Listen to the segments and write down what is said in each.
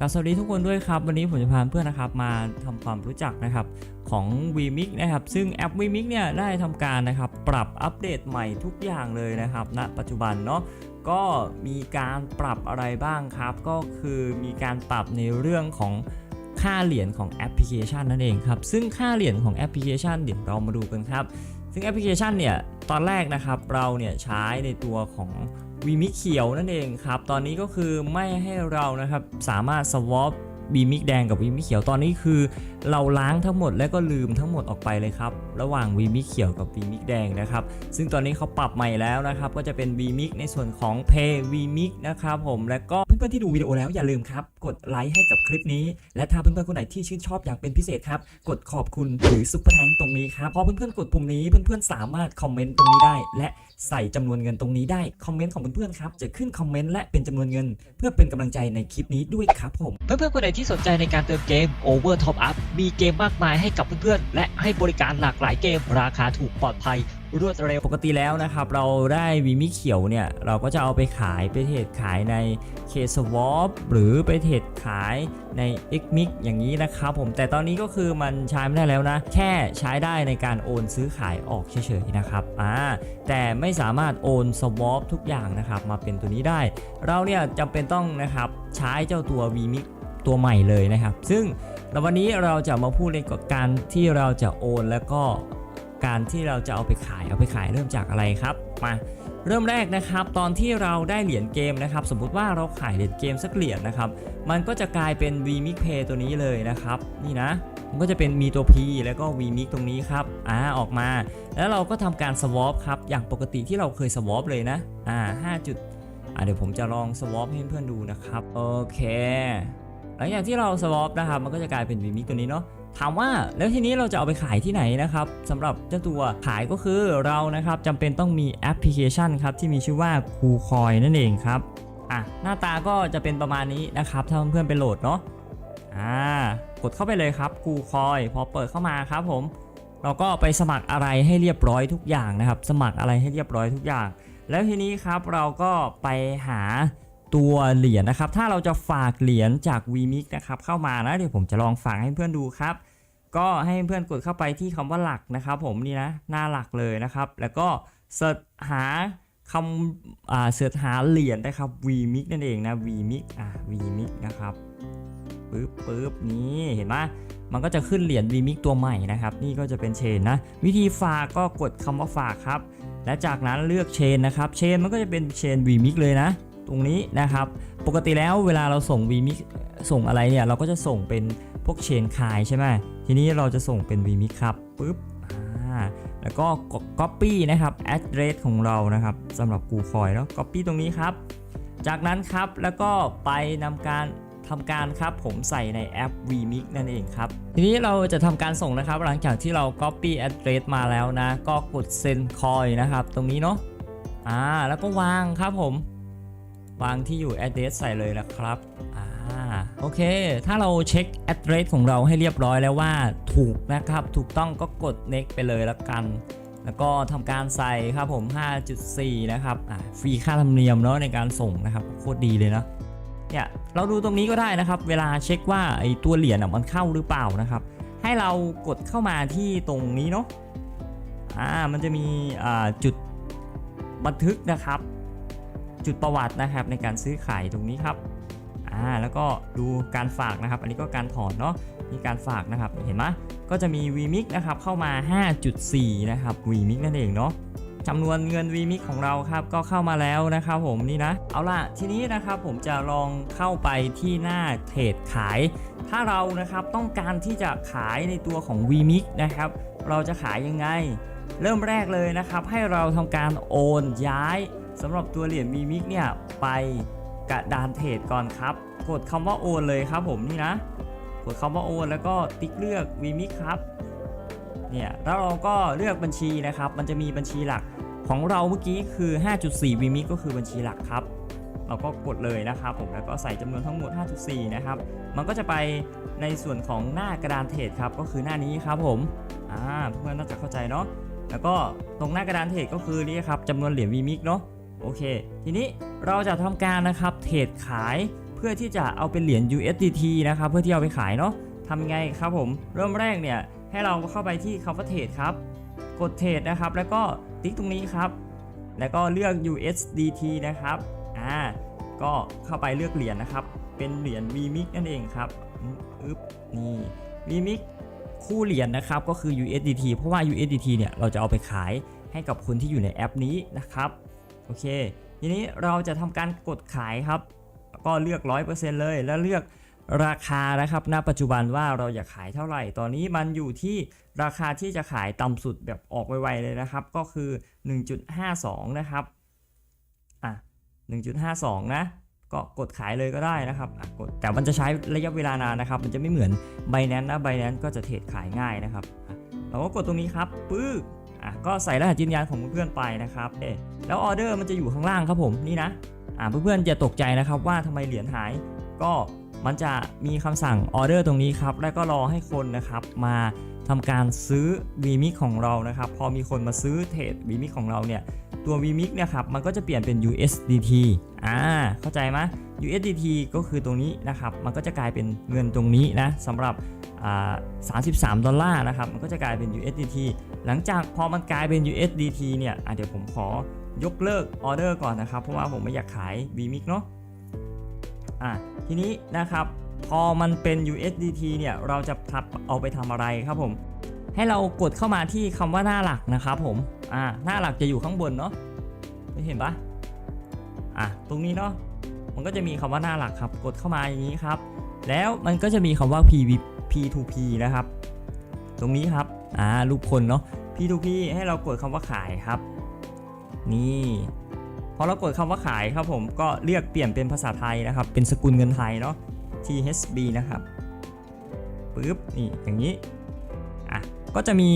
กับสวัสดีทุกคนด้วยครับ วันนี้ผมจะพาเพื่อนนะครับมาทำความรู้จักนะครับของ vMix นะครับ ซึ่งแอป vMix เนี่ยได้ทำการนะครับปรับอัปเดตใหม่ทุกอย่างเลยนะครับณปัจจุบันเนาะก็มีการปรับอะไรบ้างครับ ก็คือมีการปรับในเรื่องของค่าเหรียญของแอปพลิเคชันนั่นเองครับ ซึ่งค่าเหรียญของแอปพลิเคชันเดี๋ยวเรามาดูกันครับ ซึ่งแอปพลิเคชันเนี่ยตอนแรกนะครับเราเนี่ยใช้ในตัวของ วีมิเขียวนั่นเองครับ ตอนนี้ก็คือไม่ให้เรานะครับสามารถสวอป วีมิกแดงกับวีมิกเขียวตอนนี้คือ เราล้างทั้งหมดและก็ลืมทั้งหมดออกไปเลยครับ ระหว่างวีมิกเขียวกับวีมิกแดงนะครับ ซึ่งตอนนี้เขาปรับใหม่แล้วนะครับ ก็จะเป็น v m i x ในส่วนของ Pay v m i x นะครับผมและก็เพื่อนๆที่ดูวิดีโอแล้วอย่าลืมครับ กดไลค์ให้กับคลิปนี้ และถ้าเพื่อนๆคนไหนที่ชื่นชอบอย่างเป็นพิเศษครับ กดขอบคุณหรือซุปเปอร์แทงตรงนี้ครับพอเพื่อนๆกดปุ่มนี้เพื่อนๆสามารถคอมเมนต์ตรงนี้ได้ และใส่จำนวนเงินตรงนี้ได้คอมเมนต์ของเพื่อนๆครับจะขึ้นคอมเมนต์และเป็นจำนวนเงิน เพื่อเป็นกำลังใจในคลิปนี้ด้วยครับผมเพื่อนๆคนไหนที่สนใจในการเติมเกม Over Top Up มีเกมมากมายให้กับเพื่อนๆ และให้บริการหลากหลายเกม ราคาถูกปลอดภัยรวดเร็ว ปกติแล้วนะครับเราได้วีมิเขียวเนี่ย เราก็จะเอาไปขายไปเทรดขายใน k s w a p หรือไปเทรดขายใน x m i x อย่างนี้นะครับผมแต่ตอนนี้ก็คือมันใช้ไม่ได้แล้วนะ แค่ใช้ได้ในการโอนซื้อขายออกเฉยๆนะครับอ่าแต่ไม่สามารถโอนสวอปทุกอย่างนะครับมาเป็นตัวนี้ได้ เราเนี่ยจำเป็นต้องนะครับใช้เจ้าตัว v m i x ตัวใหม่เลยนะครับ ซึ่งวันนี้เราจะมาพูดในกับการที่เราจะโอน แล้วก็การที่เราจะเอาไปขายเอาไปขายเริ่มจากอะไรครับมาเริ่มแรกนะครับ ตอนที่เราได้เหรียญเกมนะครับ สมมุติว่าเราขายเหรียญเกมสักเหรียญนะครับ มันก็จะกลายเป็น v m i x Pay ตัวนี้เลยนะครับ นี่นะ มันก็จะเป็นมีตัว P แล้วก็ v m i x ตรงนี้ครับอ่าออกมา แล้วเราก็ทำการ swap ครับอย่างปกติที่เราเคย swap เลยนะอ่า5จุดอ่าเดี๋ยวผมจะลอง swap ให้เพื่อนดูนะครับ โอเค หลังจากที่เราสวอปนะครับมันก็จะกลายเป็นวีมิกตัวนี้เนาะถามว่าแล้วทีนี้เราจะเอาไปขายที่ไหนนะครับสำหรับเจ้าตัวขายก็คือเรานะครับจำเป็นต้องมีแอปพลิเคชันครับที่มีชื่อว่า c o o c o i นั่นเองครับอะหน้าตาก็จะเป็นประมาณนี้นะครับถ้าเพื่อนๆไปโหลดเนาะอ่ากดเข้าไปเลยครับ c o o c o i พอเปิดเข้ามาครับผม เราก็ไปสมัครอะไรให้เรียบร้อยทุกอย่างนะครับ สมัครอะไรให้เรียบร้อยทุกอย่าง แล้วทีนี้ครับเราก็ไปหา ตัวเหรียญนะครับ ถ้าเราจะฝากเหรียญจาก v m i x นะครับเข้ามานะเดี๋ยวผมจะลองฝากให้เพื่อนดูครับ ก็ให้เพื่อนกดเข้าไปที่คำว่าหลักนะครับ ผมนี่นะหน้าหลักเลยนะครับ แล้วก็เสิร์ชหาคำเสิร์ชหาเหรียญนะครับ v m i x นั่นเองนะ v m i x อ่า v m i x นะครับปึ๊บปึ๊บนี่เห็นไหมมันก็จะขึ้นเหรียญ v m i x ตัวใหม่นะครับ นี่ก็จะเป็นเชนนะ วิธีฝากก็กดคำว่าฝากครับ และจากนั้นเลือกเชนนะครับ เชนมันก็จะเป็นเชน v m i x เลยนะ ตรงนี้นะครับ ปกติแล้วเวลาเราส่ง v m i x ส่งอะไรเนี่ยเราก็จะส่งเป็นพวกเชนคายใช่ไหมทีนี้เราจะส่งเป็น v m i x ครับปึ๊บอ่าแล้วก็ copy นะครับ address ของเรานะครับสำหรับ Google Coin แล้ว copy ตรงนี้ครับ จากนั้นครับแล้วก็ไปนำการทำการครับผมใส่ในแอป vMix นั่นเองครับ ทีนี้เราจะทำการส่งนะครับ หลังจากที่เรา copy address มาแล้วนะ ก็กด send coin นะครับ ตรงนี้เนาะอ่าแล้วก็วางครับผม วางที่อยู่ address ใส่เลยนะครับอ่าโอเค ถ้าเราเช็ค address ของเราให้เรียบร้อยแล้วว่าถูกนะครับ ถูกต้องก็กด next ไปเลยละกัน แล้วก็ทำการใส่ครับผม 5.4 นะครับอ่าฟรีค่าธรรมเนียมเนาะในการส่งนะครับ โคตรดีเลยนะเนี่ยเราดูตรงนี้ก็ได้นะครับ เวลาเช็คว่าไอ้ตัวเหรียญมันเข้าหรือเปล่านะครับ ให้เรากดเข้ามาที่ตรงนี้เนาะอ่ามันจะมีอ่าจุดบันทึกนะครับ จุดประวัตินะครับในการซื้อขายตรงนี้ครับอ่าแล้วก็ดูการฝากนะครับ อันนี้ก็การถอนเนาะมีการฝากนะครับเห็นไหมก็จะมี vmix นะครับเข้ามา 5.4 นะครับ vmix นั่นเองเนาะจำนวนเงิน vmix ของเราครับก็เข้ามาแล้วนะครับผมนี่นะ เอาล่ะทีนี้นะครับผมจะลองเข้าไปที่หน้าเทรดขาย ถ้าเรานะครับต้องการที่จะขายในตัวของ vmix นะครับเราจะขายยังไง เริ่มแรกเลยนะครับให้เราทำการโอนย้าย สำหรับตัวเหรียญ vmix เนี่ยไปกระดานเทรดก่อนครับ กดคำว่าโอนเลยครับผมนี่นะ กดคำว่าโอนแล้วก็ติ๊กเลือก vmix ครับเนี่ยแล้วเราก็เลือกบัญชีนะครับ มันจะมีบัญชีหลักของเราเมื่อกี้คือ 5.4วิมิกก็คือบัญชีหลักครับ เราก็กดเลยนะครับผมแล้วก็ใส่จำนวนทั้งหมด 5.4 นะครับ มันก็จะไปในส่วนของหน้ากระดานเทรดครับก็คือหน้านี้ครับผมอ่าเพื่อนน่าจะเข้าใจเนาะแล้วก็ตรงหน้ากระดานเทรดก็คือนี่ครับจำนวนเหรียญวิมิกเนาะ โอเค ทีนี้เราจะทำการนะครับเทรดขายเพื่อที่จะเอาเป็นเหรียญ USDT นะครับเพื่อที่เอาไปขายเนาะทำไงครับผมเริ่มแรกเนี่ยให้เราเข้าไปที่คำว่าเทรดครับ กดเทรดนะครับ แล้วก็ติ๊กตรงนี้ครับ แล้วก็เลือก USDT นะครับอ่าก็เข้าไปเลือกเหรียญนะครับ เป็นเหรียญ VMIX นั่นเองครับอึ๊บนี่ VMIX คู่เหรียญนะครับก็คือ USDT เพราะว่า USDT เนี่ยเราจะเอาไปขายให้กับคนที่อยู่ในแอปนี้นะครับ โอเค ทีนี้เราจะทำการกดขายครับ ก็เลือก 100%เลย แล้วเลือกราคานะครับ ณ ปัจจุบันว่าเราอยากขายเท่าไหร่ ตอนนี้มันอยู่ที่ราคาที่จะขายต่ำสุดแบบออกไวๆเลยนะครับ ก็คือ 1.52 นะครับ อะ 1.52 นะ ก็กดขายเลยก็ได้นะครับกด แต่มันจะใช้ระยะเวลานานนะครับ มันจะไม่เหมือน b บ n a n c e นะ b บ n a n c e ก็จะเทรดขายง่ายนะครับ เราก็กดตรงนี้ครับปึ๊ก อะก็ใส่รหัสยืนยันของเพื่อนๆไปนะครับเอ๊ะแล้วออเดอร์มันจะอยู่ข้างล่างครับผมนี่นะอะเพื่อนๆอย่าตกใจนะครับว่าทำไมเหรียญหาย ก็มันจะมีคำสั่งออเดอร์ตรงนี้ครับแล้วก็รอให้คนนะครับมาทำการซื้อบีมิคของเรานะครับ พอมีคนมาซื้อเทรดบีมิคของเราเนี่ย ตัว VMIX เนี่ยครับมันก็จะเปลี่ยนเป็น USDT อ่าเข้าใจไหม USDT ก็คือตรงนี้นะครับมันก็จะกลายเป็นเงินตรงนี้นะสำหรับ33 ดอลลาร์นะครับมันก็จะกลายเป็น USDT หลังจากพอมันกลายเป็น USDT เนี่ยอะเดี๋ยวผมขอยกเลิกออเดอร์ก่อนนะครับ เพราะว่าผมไม่อยากขาย VMIX เนาะอะทีนี้นะครับพอมันเป็น USDT เนี่ยเราจะทับเอาไปทำอะไรครับผม ให้เรากดเข้ามาที่คำว่าหน้าหลักนะครับผม อ่าหน้าหลักจะอยู่ข้างบนเนาะไม่เห็นปะอะตรงนี้เนาะมันก็จะมีคำว่าหน้าหลักครับ กดเข้ามาอย่างนี้ครับ แล้วมันก็จะมีคำว่า P P2P นะครับ ตรงนี้ครับอ่ารูปคนเนาะ P2P ให้เรากดคำว่าขายครับ นี่พอเรากดคำว่าขายครับผมก็เรียกเปลี่ยนเป็นภาษาไทยนะครับ เป็นสกุลเงินไทยเนาะ THB นะครับปึ๊บนี่อย่างนี้อะก็จะมี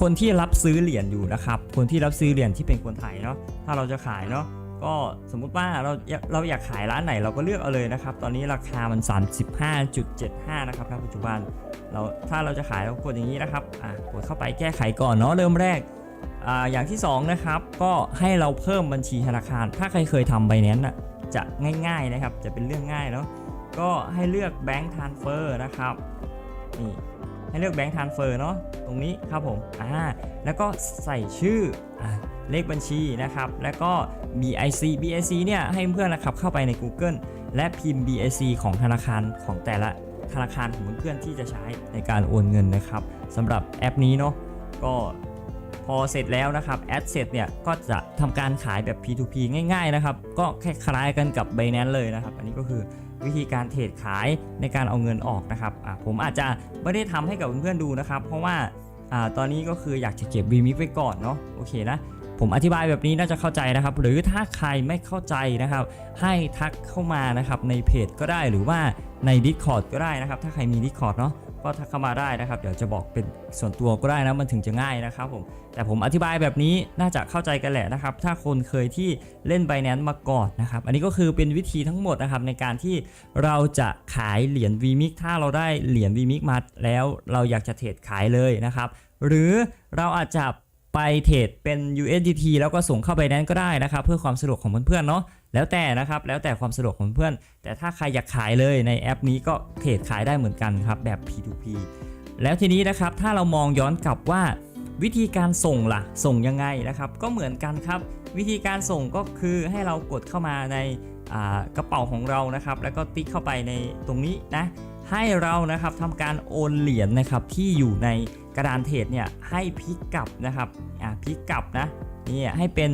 คนที่รับซื้อเหรียญอยู่นะครับ คนที่รับซื้อเหรียญที่เป็นคนไทยเนาะ ถ้าเราจะขายเนาะ ก็สมมุติว่าเราเราอยากขายร้านไหนเราก็เลือกเอาเลยนะครับ ตอนนี้ราคามัน 35.75 นะครับณปัจจุบัน เราถ้าเราจะขายเรากดอย่างนี้นะครับ อะกดเข้าไปแก้ไขก่อนเนาะเริ่มแรกอ่าอย่างที่ 2 นะครับ ก็ให้เราเพิ่มบัญชีธนาคาร ถ้าใครเคยทำใบนั้นอะจะง่ายๆนะครับ จะเป็นเรื่องง่ายเนาะก็ให้เลือกแบงค์ทรานเฟอร์นะครับนี่ ให้เลือกแบงค์ทานเฟอร์เนาะตรงนี้ครับผมอ่าแล้วก็ใส่ชื่ออ่าเลขบัญชีนะครับ แล้วก็ BIC BIC เนี่ยให้เพื่อนนะครับเข้าไปใน Google และพิมพ์ BIC ของธนาคารของแต่ละธนาคารของเพื่อนที่จะใช้ในการโอนเงินนะครับสำหรับแอปนี้เนาะก็พอเสร็จแล้วนะครับแอดเสร็จเนี่ยก็จะทำการขายแบบ P2P ง่ายๆนะครับ ก็คล้ายๆกันกับ Binance เลยนะครับ อันนี้ก็คือ วิธีการเทรดขายในการเอาเงินออกนะครับผมอาจจะไม่ได้ทำให้กับเพื่อนๆดูนะครับ เพราะว่าอตอนนี้ก็คืออยากจะเก็บวีมิกไว้ก่อนเนาะโอเคนะผมอธิบายแบบนี้น่าจะเข้าใจนะครับ หรือถ้าใครไม่เข้าใจนะครับ ให้ทักเข้ามานะครับในเพจก็ได้หรือว่าใน Discord ก็ได้นะครับ ถ้าใครมี Discord เนาะ ก็ทักเข้ามาได้นะครับ เดี๋ยวจะบอกเป็นส่วนตัวก็ได้นะมันถึงจะง่ายนะครับผมแต่ผมอธิบายแบบนี้น่าจะเข้าใจกันแหละนะครับ ถ้าคนเคยที่เล่น Binance มาก่อนนะครับ อันนี้ก็คือเป็นวิธีทั้งหมดนะครับในการที่เราจะขายเหรียญ VMIX ถ้าเราได้เหรียญ VMIX มาแล้วเราอยากจะเทรดขายเลยนะครับ หรือเราอาจจะไปเทรดเป็น USDT แล้วก็ส่งเข้าไปนั้นก็ได้นะครับ เพื่อความสะดวกของเพื่อนๆเนาะ แล้วแต่นะครับแล้วแต่ความสะดวกของเพื่อน แต่ถ้าใครอยากขายเลยในแอปนี้ก็เทรดขายได้เหมือนกันครับแบบ P2P แล้วทีนี้นะครับถ้าเรามองย้อนกลับว่าวิธีการส่งล่ะ ส่งยังไงนะครับ ก็เหมือนกันครับ วิธีการส่งก็คือให้เรากดเข้ามาในกระเป๋าของเรานะครับ แล้วก็ติ๊กเข้าไปในตรงนี้นะ ให้เรานะครับทำการโอนเหรียญนะครับที่อยู่ในกระดานเทรดเนี่ยให้พลิกกลับนะครับอ่าพลิกกลับนะนี่ให้เป็น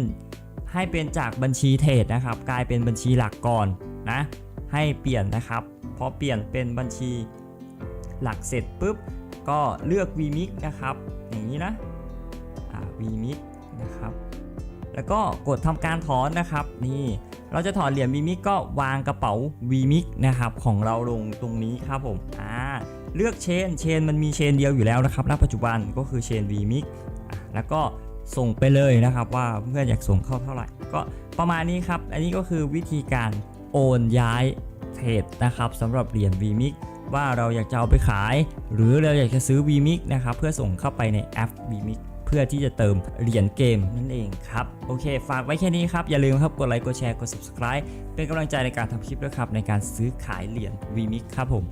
ให้เป็นจากบัญชีเทรดนะครับ กลายเป็นบัญชีหลักก่อนนะ ให้เปลี่ยนนะครับพอเปลี่ยนเป็นบัญชีหลักเสร็จปุ๊บ ก็เลือก VMIX นะครับ อย่างนี้นะอ่า VMIX นะครับแล้วก็กดทำการถอนนะครับ นี่เราจะถอนเหรียญ VMIX ก็วางกระเป๋า VMIX นะครับของเราลงตรงนี้ครับผมอ่าเลือกเชนเชนมันมีเชนเดียวอยู่แล้วนะครับณปัจจุบันก็คือเชน VMIX แล้วก็ ส่งไปเลยนะครับ ว่าเพื่อนอยากส่งเข้าเท่าไหร่ ก็ประมาณนี้ครับ อันนี้ก็คือวิธีการโอนย้ายเทรดนะครับสำหรับเหรียญ VMIX ว่าเราอยากจะเอาไปขาย หรือเราอยากจะซื้อ VMIX นะครับเพื่อส่งเข้าไปในแอป VMIX เพื่อที่จะเติมเหรียญเกมนั่นเองครับ โอเค ฝากไว้แค่นี้ครับ อย่าลืมครับกดไลค์กดแชร์กด subscribe เป็นกำลังใจในการทำคลิปด้วยครับ ในการซื้อขายเหรียญ VMix ครับผม